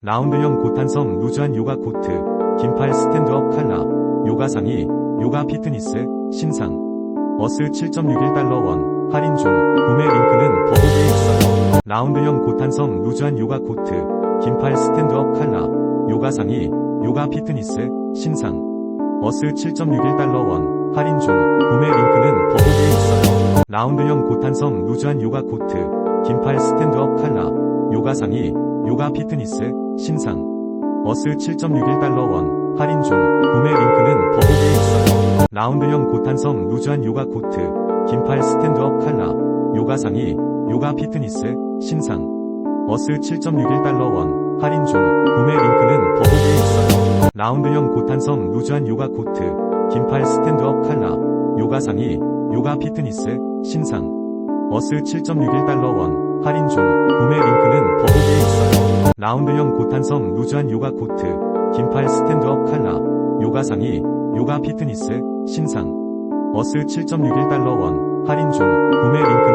라운드형 고탄성 루즈한 요가 코트, 긴팔 스탠드업 칼라, 요가 상의, 요가 피트니스, 신상. 어스 7.61달러 원, 할인 중, 구매 링크는 더보기에 있어요. 라운드형 고탄성 루즈한 요가 코트, 긴팔 스탠드업 칼라, 요가 상의, 요가 피트니스, 신상. 어스 7.61달러 원, 할인 중, 구매 링크는 더보기에 있어요. 라운드형 고탄성 루즈한 요가 코트, 긴팔 스탠드업 칼라, 요가 상의, 요가 피트니스, 신상. 어스 7.61달러 원, 할인 중, 구매 링크는 더보기에 있어요. 라운드형 고탄성 루즈한 요가 코트, 긴팔 스탠드업 칼라, 요가 상의, 요가 피트니스, 신상. 어스 7.61달러 원, 할인 중, 구매 링크는 더보기에 있어요. 라운드형 고탄성 루즈한 요가 코트, 긴팔 스탠드업 칼라, 요가 상의, 요가 피트니스, 신상. 어스 7.61달러 원, 할인 중, 구매 링크는 더보기에 있어요. 라운드형 고탄성 루즈한 요가 코트, 긴팔 스탠드업 칼라, 요가 상의, 요가 피트니스, 신상. 어스 7.61달러 원, 할인 중, 구매 링크